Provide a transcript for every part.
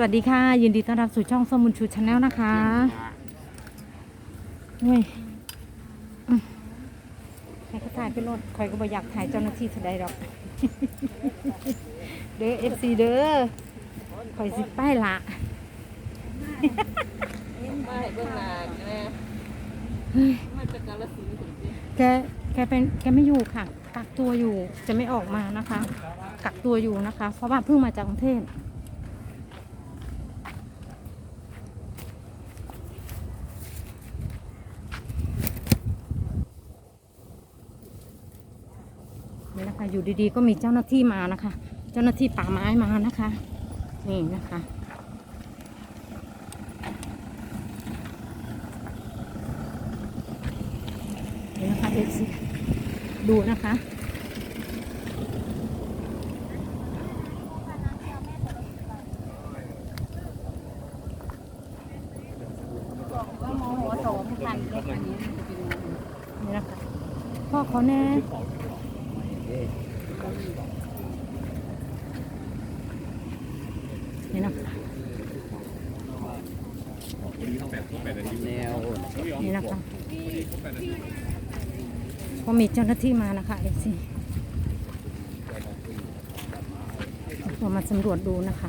สวัสดีค่ะ ยินดีต้อนรับสู่ช่องสมุนชูชาแนลนะคะเฮ้ยอืมใครก็ถ่ายไปรถคอยก็บ่อยากถ่ายเจ้าหน้าที่เท่าใดหรอก เด้อเอฟซีเด้อคอยสิป้ายละไม่เบื้องหน้าใช่ไหมมันจะกาลสินธุ์ถึงสิแกแกเป็นแกไม่อยู่ค่ะ กักตัวอยู่จะไม่ออกมานะคะ กักตัวอยู่นะคะ เพราะว่าเพิ่งมาจากกรุงเทพนี่นะคะ อยู่ดีๆ ก็มีเจ้าหน้าที่มานะคะ เจ้าหน้าที่ป่าไม้มานะคะ นี่นะคะนี่นะคะเอฟซีดูนะคะว่าโมโหโสมพันเล็กอันนี้นี่นะคะพ่อเขาแน่ นี่นะคะแนวนี่นะคะก็มีเจ้าหน้าที่มานะคะเอซีเรามาสำรวจดูนะคะ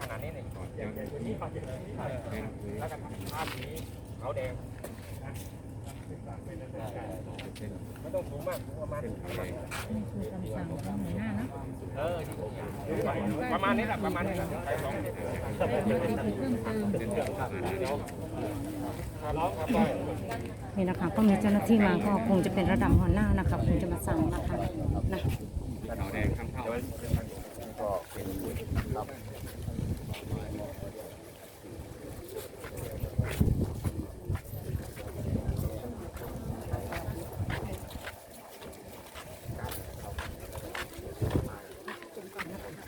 ขนาดนี้หนึ่งก่อนแล้วก็ภาพนี้ขาวแดงไม่ต้องสูงมากประมาณนี้เออประมาณนี้แหละประมาณนี้แหละใช้สองนี่นะคะก็มีเจ้าหน้าที่มาก็คงจะเป็นระดับหัวหน้านะคะคงจะมาสั่งนะคะนะเขาแดงข้างเท่าก็เป็นรับ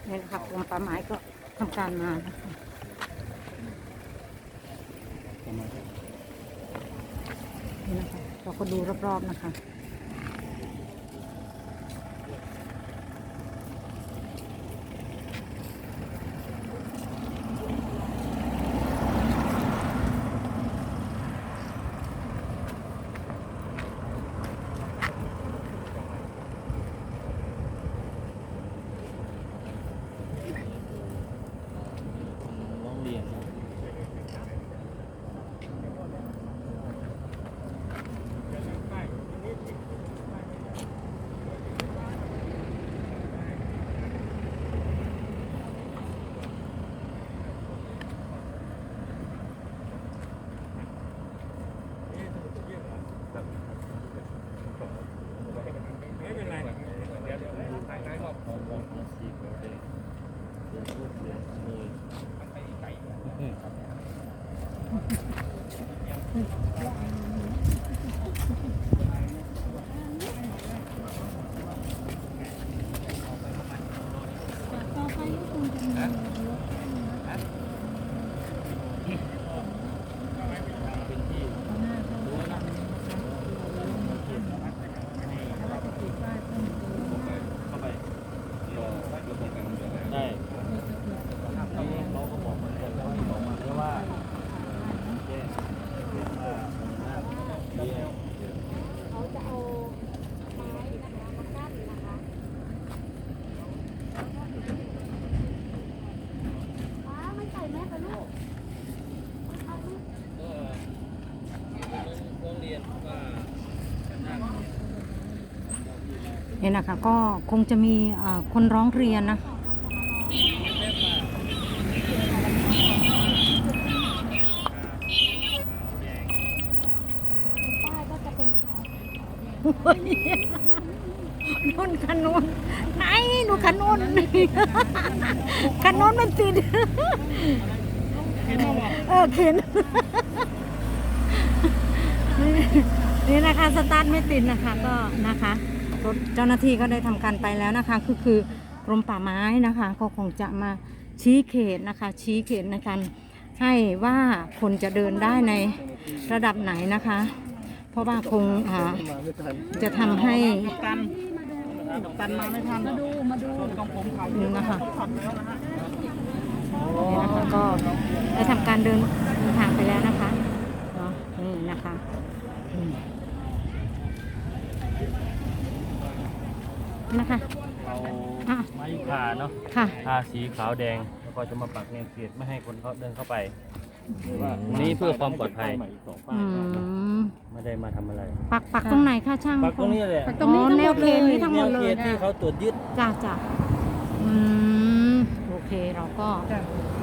นี่นะคะก รมป่าไม้ก็ทำการมานะคะนี่นะคะเราก็ดูรอบๆนะคะ ร้องเรียน ไม่เป็นไรเดี๋ยวเดี๋ยวภายในก็พอพอสีโอเคเดี๋ยวรูปเดี๋ยวมีมันไปไกลอืมครับ เข้าไปรอระบบการเมืองได้เขาก็บอกมาแล้วบอกมาแล้วว่าแย่เห็นว่ามันน่าแย่ เขาจะเอาไม้นะคะมากั้นนะคะป้าไม่ใส่แม่กับลูก โรงเรียนว่า นี่นะคะก็คงจะมีคนร้องเรียนนะนุ่นขนุนไหนหนูขนุนขนุนมันติดเออเข็นนี่นะคะ สตาร์ทไม่ติดนะคะก็นะคะ รถเจ้าหน้าที่ก็ได้ทำการไปแล้วนะคะคือคือกรมป่าไม้นะคะก็คงจะมาชี้เขตนะคะ ชี้เขตในการให้ว่าคนจะเดินได้ในระดับไหนนะคะ เพราะว่าคงจะทำให้ตันตันมาไม่ทันมาดูมาดูของผมขับนี่นะคะนี่นะคะก็ได้ทำการเดินทางไปแล้วนะคะเนาะนี่นะคะอืม นะคะเอาอะไม้ผ่าเนาะค่ะ ทาสีขาวแดงแล้วก็จะมาปักแนวเขตไม่ให้คนเขาเดินเข้าไปนี่เพื่อความปลอดภัยอืมไม่ได้มาทำอะไรปักปักตรงไหนคะช่างปักตรงนี้แหละปักตรงนี้แนวเขตนี้ทั้งหมดแนวเลเขยตที่เขาตรวจยึดจ้าจ้าอืมโอเคเราก็แล้ว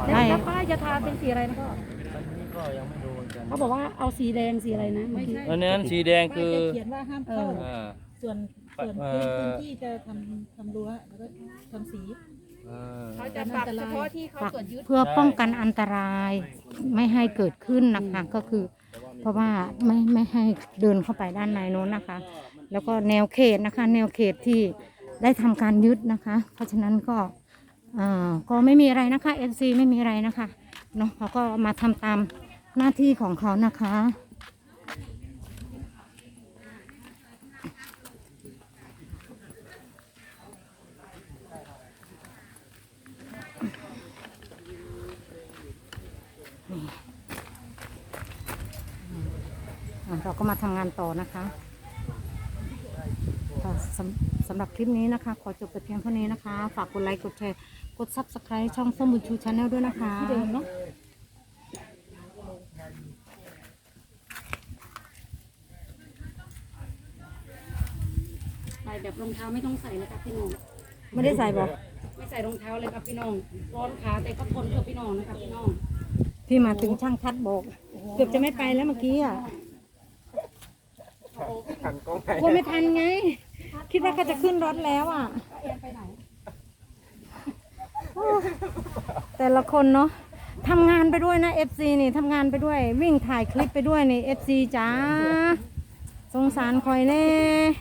ได้ แล้วป้ายจะทาเป็นสีอะไรนะพ่ออันนี้ก็ยังไม่รู้เหมือนกันเขาบอกว่าเอาสีแดงสีอะไรนะเมื่อกี้อันนั้นสีแดงคือเขียนว่าห้ามเข้าอ่าส่วน ส่วนเอ่พื้นอพื้นที่จะทำทำรั้วแล้วก็ทำสีอ่าเขาจะปรับเฉพาะที่เขาปักตรวจยึด เพื่อป้องกันอันตรายไม่ให้เกิดขึ้นนะคะก็คือ เพราะว่าไม่ไม่ให้เดินเข้าไปด้านในโน้นนะคะ แล้วก็แนวเขตนะคะ แนวเขตที่ได้ทำการยึดนะคะ เพราะฉะนั้นก็อ่าก็ไม่มีอะไรนะคะ FC ไม่มีอะไรนะคะเนาะเขาก็มาทำตามหน้าที่ของเขานะคะ เราก็มาทำงานต่อนะคะค่ะสำสำหรับคลิปนี้นะคะ ขอจบแต่เพียงเท่านี้นะคะ ฝากกดไลค์กดแชร์กด subscribe ช่องสมุนชูชาแนลด้วยนะคะที่เดิมเนาะใส่แบบรองเท้าไม่ต้องใส่เลยครับพี่น้อง ไม่ได้ใส่บอกไม่ใส่รองเท้าเลยครับพี่น้อง ร้อนขาแต่ก็ทนเพื่อพี่น้องนะครับพี่น้อง ที่มาถึงช่างทัดบอก เกือบจะไม่ไปแล้วเมื่อกี้อะ กลัวไม่ทันไง คิดว่าเขาจะขึ้นรถแล้วอะโอ้แต่ละคนเนาะทำงานไปด้วยนะ FC นี่ทำงานไปด้วย วิ่งถ่ายคลิปไปด้วยนี่ FC จ้าสงสารคอยแน่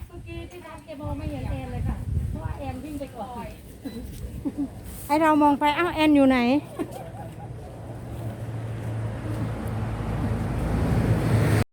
เมื่อกี้ที่ร้านแกมองไม่เห็นแอนเลยค่ะ เพราะว่าแอนวิ่งไปก่อนไอเรามองไปอ้าวแอนอยู่ไหนแ